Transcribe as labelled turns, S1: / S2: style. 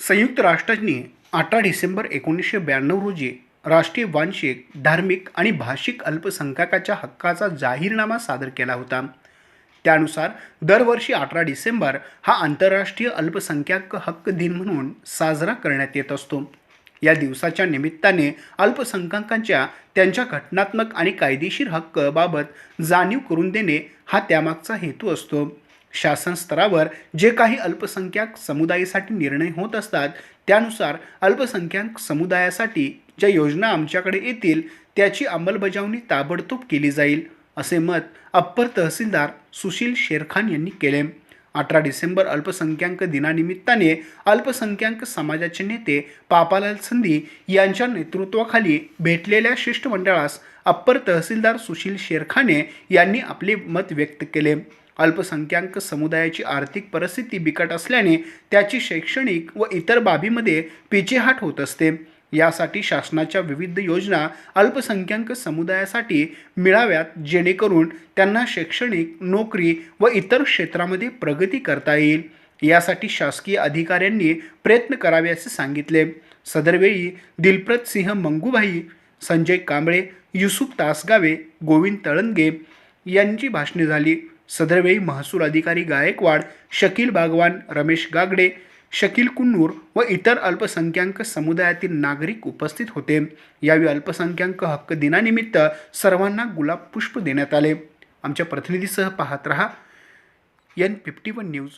S1: संयुक्त राष्ट्रांनी अठरा डिसेंबर एकोणीसशे ब्याण्णव रोजी राष्ट्रीय वांशिक धार्मिक आणि भाषिक अल्पसंख्याकाच्या हक्काचा जाहीरनामा सादर केला होता. त्यानुसार दरवर्षी अठरा डिसेंबर हा आंतरराष्ट्रीय अल्पसंख्याक हक्क दिन म्हणून साजरा करण्यात येत असतो. या दिवसाच्या निमित्ताने अल्पसंख्याकांच्या त्यांच्या घटनात्मक आणि कायदेशीर हक्कबाबत जाणीव करून देणे हा त्यामागचा हेतू असतो. शासन स्तरावर जे काही अल्पसंख्याक समुदायासाठी निर्णय होत असतात त्यानुसार अल्पसंख्याक समुदायासाठी ज्या योजना आमच्याकडे येतील त्याची अंमलबजावणी ताबडतोब केली जाईल असे मत अप्पर तहसीलदार सुशील शेरखान यांनी केले. अठरा डिसेंबर अल्पसंख्याक दिनानिमित्ताने अल्पसंख्याक समाजाचे नेते पापालाल संधी यांच्या नेतृत्वाखाली भेटलेल्या शिष्टमंडळास अप्पर तहसीलदार सुशील शेरखाने यांनी आपले मत व्यक्त केले. अल्पसंख्याक समुदायाची आर्थिक परिस्थिती बिकट असल्याने त्याची शैक्षणिक व इतर बाबीमध्ये पिछेहाट होत असते. यासाठी शासनाच्या विविध योजना अल्पसंख्याक समुदायासाठी मिळाव्यात जेणेकरून त्यांना शैक्षणिक नोकरी व इतर क्षेत्रामध्ये प्रगती करता येईल. यासाठी शासकीय अधिकाऱ्यांनी प्रयत्न करावे असे सांगितले. सदरवेळी दिलप्रत सिंह मंगूभाई संजय कांबळे युसुफ तासगावे गोविंद तळंगे यांची भाषणे झाली. सदरवेळी महसूल अधिकारी गायकवाड शकील बागवान रमेश गागडे शकील कुन्नूर व इतर अल्पसंख्याक समुदायातील नागरिक उपस्थित होते. यावेळी अल्पसंख्याक हक्क दिनानिमित्त सर्वांना गुलाब पुष्प देण्यात आले. आमच्या प्रतिनिधीसह पाहत रहा. N fifty one news.